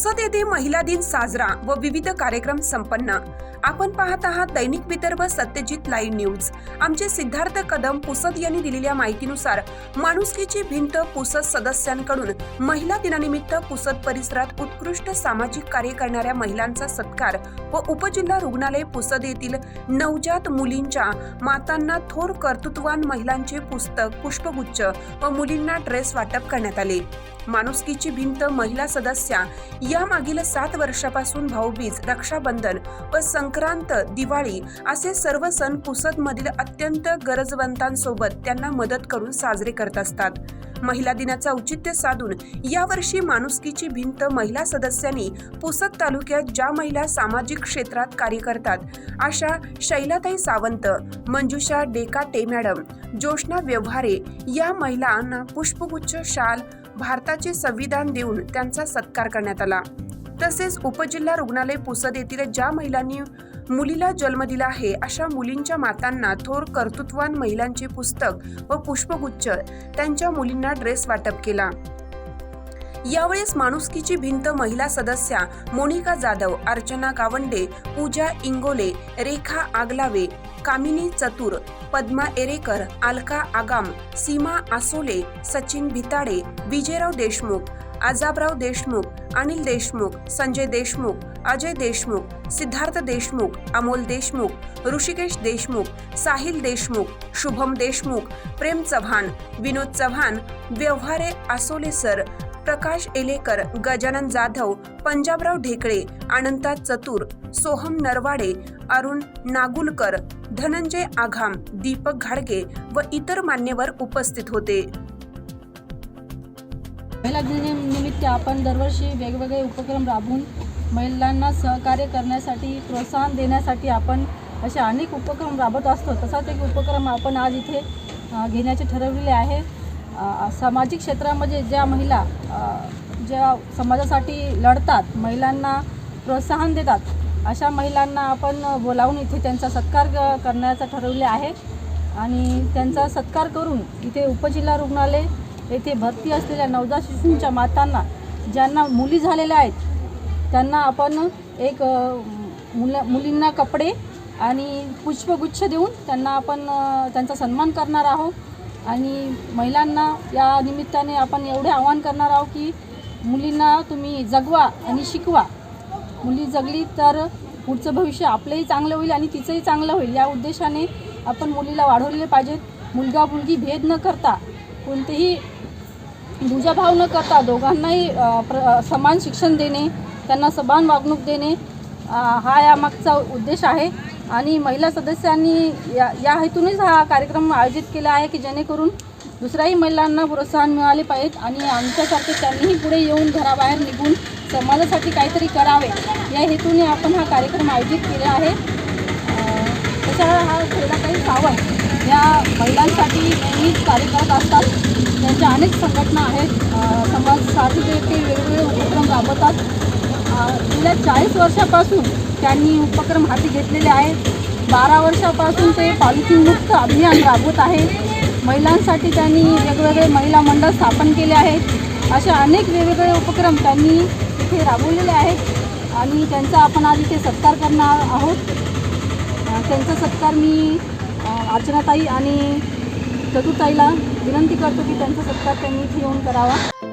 पुसद येथे महिला दिन साजरा व विविध कार्यक्रम संपन्न. आपण पाहत आहात दैनिक विदर्भ सत्यजित लाईव्ह न्यूज. आमचे सिद्धार्थ कदम पुसद यांनी दिलेल्या माहितीनुसार माणुसकीची भिंत पुसद सदस्यांकडून महिला दिनानिमित्त पुसद परिसरात उत्कृष्ट सामाजिक कार्य करणाऱ्या महिलांचा सत्कार व उपजिल्हा रुग्णालय पुसद येथील नवजात मुलींच्या मातांना थोर कर्तृत्वान महिलांचे पुस्तक पुष्पगुच्छ व मुलींना ड्रेस वाटप करण्यात आले. माणुसकीची भिंत महिला सदस्या. या मागील सात वर्षापासून भाऊबीज रक्षाबंधन व संक्रांत दिवाळी असे सर्व सण पुसदमधील अत्यंत गरजवंतांसोबत त्यांना मदत करून साजरे करत असतात. महिला दिनाचं औचित्य साधून यावर्षी माणुसकीची भिंत महिला सदस्यांनी पुसद तालुक्यात ज्या महिला सामाजिक क्षेत्रात कार्य करतात अशा शैलाताई सावंत मंजुषा डेकाटे मॅडम जोशना व्यवहारे या महिलांना पुष्पगुच्छ शाल भारताचे संविधान देऊन त्यांचा सत्कार करण्यात आला. तसेच उपजिल्हा रुग्णालय पुसद येथील ज्या महिलांनी मुलीला जन्म दिला आहे अशा मुलींच्या मातांना थोर कर्तृत्वान महिलांचे पुस्तक व पुष्पगुच्छ त्यांच्या मुलींना ड्रेस वाटप केला. यावेळेस माणुसकीची भिंत महिला सदस्या मोनिका जाधव अर्चना गावंडे पूजा इंगोले रेखा आगलावे कामिनी चतुर पद्मा एरेकर अलका आगाम सीमा आसोले सचिन भिताडे विजयराव देशमुख आजाबराव देशमुख अनिल देशमुख संजय देशमुख अजय देशमुख सिद्धार्थ देशमुख अमोल देशमुख ऋषिकेश देशमुख साहिल देशमुख शुभम देशमुख प्रेम चव्हाण विनोद चव्हाण व्यवहारे आसोले सर प्रकाश एलेकर गजानन जाधव पंजाबराव ढेकळे अनंता चतुर सोहम नरवाडे अरुण नागुलकर धनंजय आघाम दीपक घाडगे व इतर मान्यवर उपस्थित होते. महिला दिनानिमित्त आपण दरवर्षी वेगवेगळे उपक्रम राबवून महिलांना सहकार्य करण्यासाठी प्रोत्साहन देण्यासाठी आपण असे अनेक उपक्रम राबवत असतो. तसाच एक उपक्रम आपण आज इथे घेण्याचे ठरवलेले आहे. सामाजिक क्षेत्रामध्ये ज्या महिला ज्या समाजासाठी लढतात महिलांना प्रोत्साहन देतात अशा महिलांना आपण बोलावून इथे त्यांचा सत्कार करण्याचं ठरवले आहे. आणि त्यांचा सत्कार करून इथे उपजिल्हा रुग्णालय येथे भरती असलेल्या नवजात शिशूंच्या मातांना ज्यांना मुली झालेल्या आहेत त्यांना आपण एक मुला मुलींना कपडे आणि पुष्पगुच्छ देऊन त्यांना आपण त्यांचा सन्मान करणार आहोत. आणि महिलांना या निमित्ताने आपण एवढे आव्हान करणार आहोत की मुलींना तुम्ही जगवा आणि शिकवा. मुली जगली तर पुढचं भविष्य आपलंही चांगलं होईल आणि तिचंही चांगलं होईल. या उद्देशाने आपण मुलीला वाढवलेले पाहिजेत. मुलगा मुलगी भेद न करता कोणतेही दुजाभाव न करता दोघांनाही प्र समान शिक्षण देणे त्यांना समान वागणूक देणे हा यामागचा उद्देश आहे. आणि महिला सदस्यांनी या या हेतूनच हा कार्यक्रम आयोजित केला आहे की जेणेकरून दुसऱ्याही महिलांना प्रोत्साहन मिळाले पाहिजेत आणि आमच्यासारखे त्यांनीही पुढे येऊन घराबाहेर निघून समाजासाठी काहीतरी करावे या हेतूने आपण हा कार्यक्रम आयोजित केला आहे. तसा हा काही सावंत या महिलांसाठी नेहमीच कार्य करत असतात. त्यांच्या अनेक संघटना आहेत. समाजासाठी समाजसाठी ते वेगवेगळे उपक्रम राबवतात. गेल्या चाळीस वर्षापासून त्यांनी उपक्रम हाती घेतलेले आहेत. बारा वर्षापासून ते पॉलिथिनमुक्त अभियान राबवत आहे. महिलांसाठी त्यांनी वेगवेगळे महिला मंडळ स्थापन केले आहेत. असे अनेक वेगवेगळे उपक्रम त्यांनी इथे राबवलेले आहेत. आणि त्यांचा आपण आज इथे सत्कार करणार आहोत. त्यांचा सत्कार मी अर्चनाताई आणि चतुर्ताईला विनंती करतो की त्यांचा सत्कार त्यांनी इथे येऊन करावा.